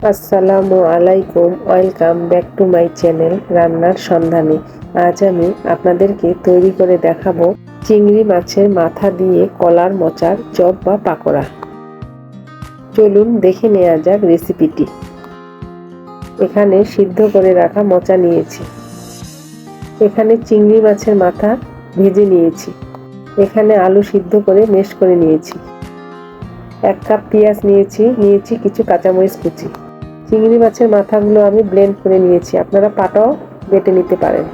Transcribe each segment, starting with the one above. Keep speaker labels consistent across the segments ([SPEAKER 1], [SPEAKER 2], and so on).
[SPEAKER 1] আসসালামু আলাইকুম, welcome back to my channel রান্নার সন্ধানে। আজ আমি আপনাদেরকে তৈরি করে দেখাবো চিংড়ি মাছের মাথা দিয়ে কলার মোচার চপ বা পাকোড়া। চলুন দেখে নেওয়া যাক রেসিপিটি। এখানে সিদ্ধ করে রাখা মোচা নিয়েছি। এখানে চিংড়ি মাছের মাথা ভেজে নিয়েছি। এখানে আলু সিদ্ধ করে মেশ করে নিয়েছি। এক কাপ পেঁয়াজ নিয়েছি নিয়েছি কিছু কাঁচামরিচ কুচি। চিংড়ি মাছের মাথাগুলো আমি ব্লেন্ড করে নিয়েছি। আপনারা পাটাও বেটে নিতে পারেন।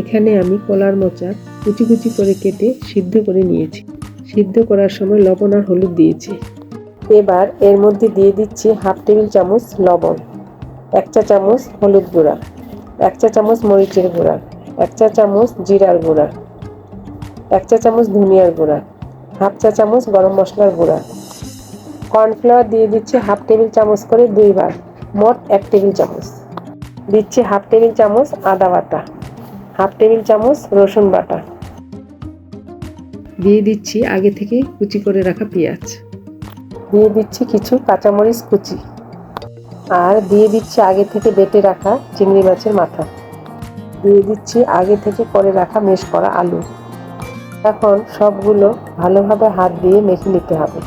[SPEAKER 1] এখানে আমি কলার মোচা কুচি কুচি করে কেটে সিদ্ধ করে নিয়েছি। সিদ্ধ করার সময় লবণ আর হলুদ দিয়েছি। এবার এর মধ্যে দিয়ে দিচ্ছি হাফ টেবিল চামচ লবণ, এক চা চামচ হলুদ গুঁড়া, এক চা চামচ মরিচের গুঁড়া, এক চা চামচ জিরার গুঁড়া, এক চা চামচ ধনিয়ার গুঁড়া, হাফ চা চামচ গরম মশলার গুঁড়া কর্নফ্লাওয়ার দিয়ে দিচ্ছি হাফ টেবিল চামচ করে দুইবার, মোট এক টেবিল চামচ। দিচ্ছি হাফ টেবিল চামচ আদা বাটা, হাফ টেবিল চামচ রসুন বাটা। দিয়ে দিচ্ছি আগে থেকে কুচি করে রাখা পেঁয়াজ। দিয়ে দিচ্ছি কিছু কাঁচামরিচ কুচি। আর দিয়ে দিচ্ছি আগে থেকে বেটে রাখা চিংড়ি মাছের মাথা। দিয়ে দিচ্ছি আগে থেকে করে রাখা মেশ করা আলু। এখন সবগুলো ভালোভাবে হাত দিয়ে মেখে নিতে হবে।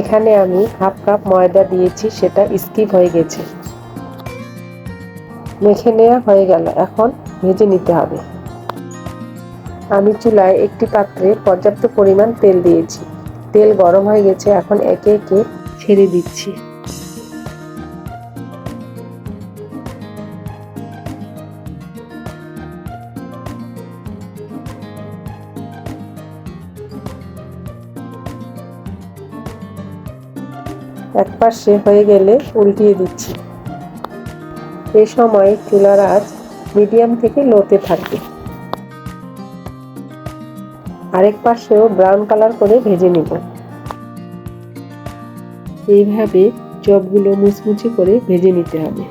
[SPEAKER 1] এখানে আমি হাফ কাপ ময়দা দিয়েছি, সেটা স্কিপ হয়ে গেছে। মেখে নেওয়া হয়ে গেল, এখন ভেজে নিতে হবে। আমি চুলায় একটি পাত্রে পর্যাপ্ত পরিমাণ তেল দিয়েছি। তেল গরম হয়ে গেছে, এখন একে একে ছেড়ে দিচ্ছি। এক পাশে হয়ে গেলে উল্টিয়ে দিচ্ছি। এ সময় চুলার আঁচ মিডিয়াম থেকে লোতে থাকবে। আরেক পাশেও ব্রাউন কালার করে ভেজে নিব। এইভাবে চপগুলো মুচমুচে করে ভেজে নিতে হবে।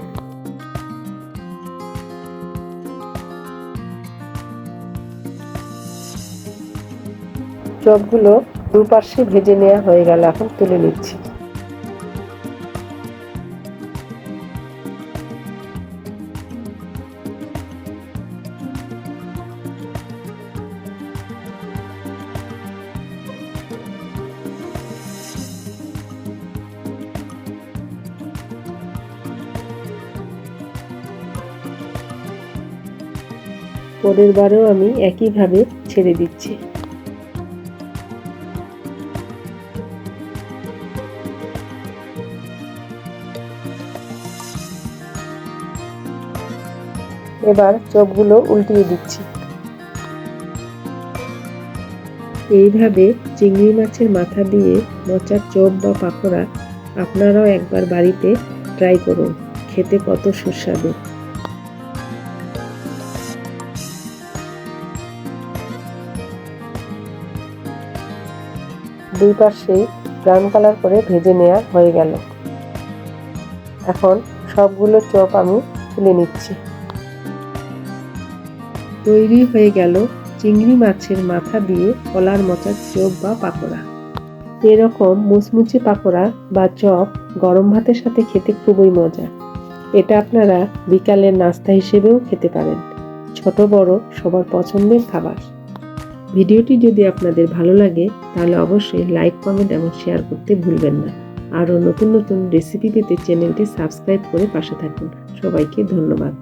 [SPEAKER 1] চপগুলো দুপাশে ভেজে নেওয়া হয়ে গেল এখন তুলে নিচ্ছি। পরের বারেও আমি একইভাবে ছেড়ে দিচ্ছি। এবার চপগুলো উল্টিয়ে দিচ্ছি। এইভাবে চিংড়ি মাছের মাথা দিয়ে মোচার চপ বা পাকোড়া আপনারাও একবার বাড়িতে ট্রাই করুন। খেতে কত সুস্বাদু। দুই পাশেই ব্রাউন কালার করে ভেজে নেওয়া হয়ে গেল। এখন সবগুলো চপ আমি তুলে নিচ্ছি। তৈরি হয়ে গেল চিংড়ি মাছের মাথা দিয়ে কলার মোচার চপ বা পাকোড়া। এরকম মুচমুচে পাকোড়া বা চপ গরম ভাতের সাথে খেতে খুবই মজা। এটা আপনারা বিকালের নাস্তা হিসেবেও খেতে পারেন। ছোট বড় সবার পছন্দের খাবার। ভিডিওটি যদি আপনাদের ভালো লাগে, তাহলে অবশ্যই লাইক, কমেন্ট এবং শেয়ার করতে ভুলবেন না। আরও নতুন নতুন রেসিপি পেতে চ্যানেলটি সাবস্ক্রাইব করে পাশে থাকুন। সবাইকে ধন্যবাদ।